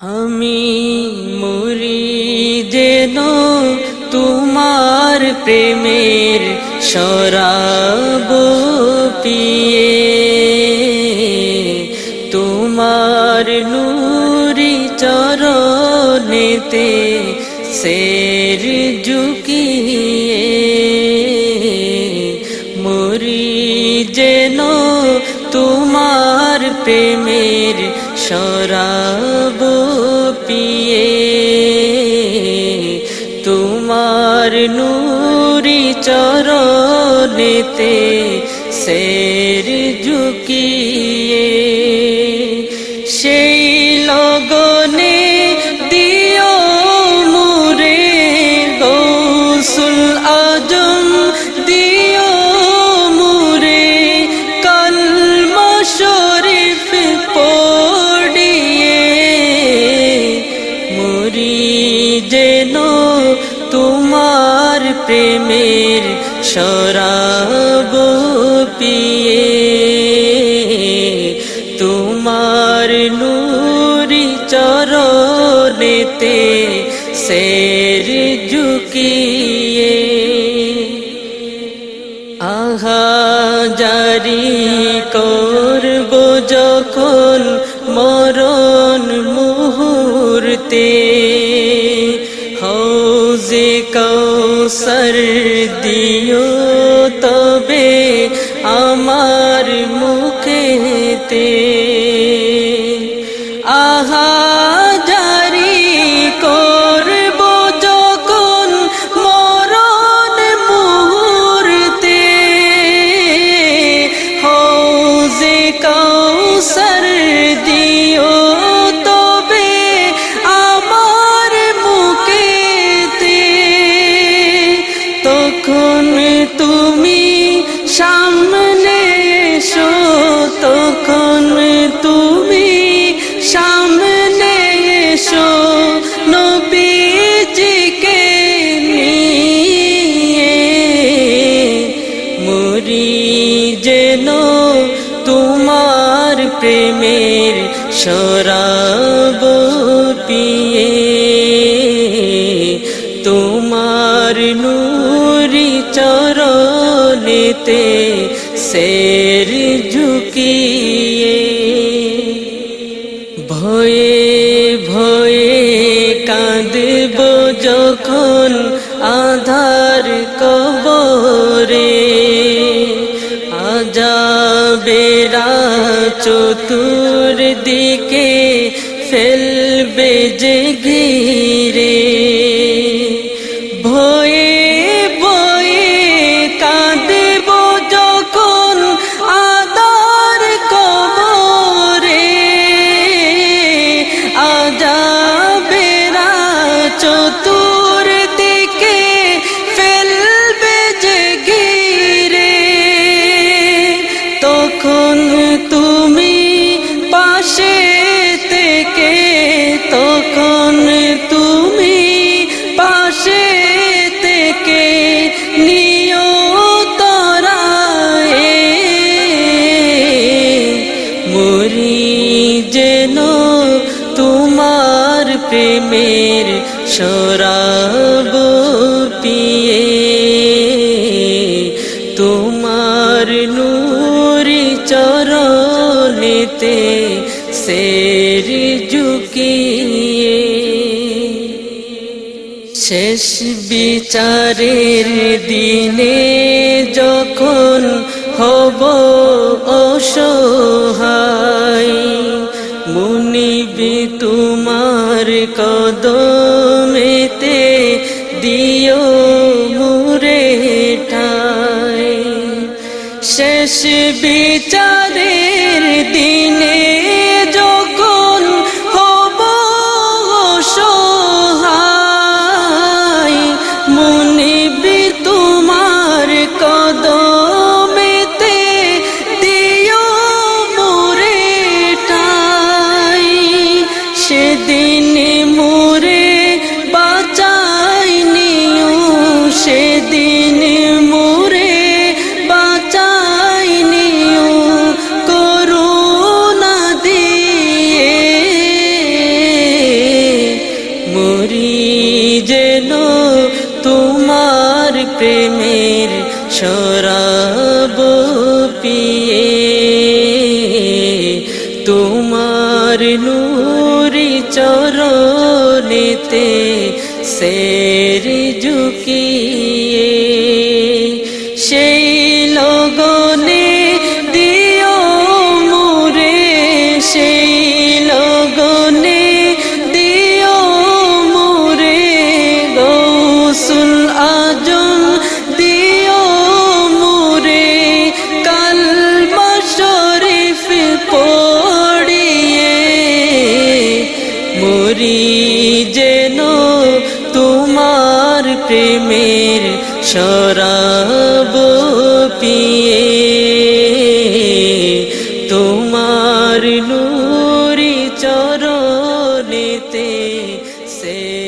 আমি মরি যেন তোমার প্রেমের শরাব পিয়ে। তোমার নুরি চরণেতে শের ঝুঁকিয়ে। মরি যেন তোমার প্রেমের শরাব তোমার নুরি চরণেতে শের ঝুঁকিয়ে পিয়ে তোমার নুরি চরণেতে শের ঝুঁকিয়ে। আহা, জারি করব যখন মরণ মুহূর্তে। হৌজে কৌসর দিও তবে মুখেতে আহা জারি করব যখন মরণ মুহূর্তে। হৌজে কৌসর দিও। প্রেমের শরাব পিয়ে তোমার নুরি চরণেতে শের ঝুঁকিয়ে ভয়ে ভয়ে কাঁদব যখন আধার কবরে আজাবেরা চতুর দিকে ফেলবে যে ঘিরে। ভয়ে ভয়ে কাঁদব যখন আদার কবরে। আজাবেরা চতুর প্রেমের শরাব পিয়ে তোমার নুরি চরণেতে শের ঝুঁকিয়ে। শেষ বিচারের দিনে যখন হব অসহায় মুনিবি তোমার কদমেতে দিও মুরে ঠায়। শেষ বিচারের দিনে করি যেন তোমার প্রেমের সরাব পিয়ে। তোমার নূরি চরণেতে সেরি আজম দিও মুরে কালমা শরীফ মরি যেন তোমার প্রেমের শরাব পিয়ে। তোমার নূরি চরণেতে যুগ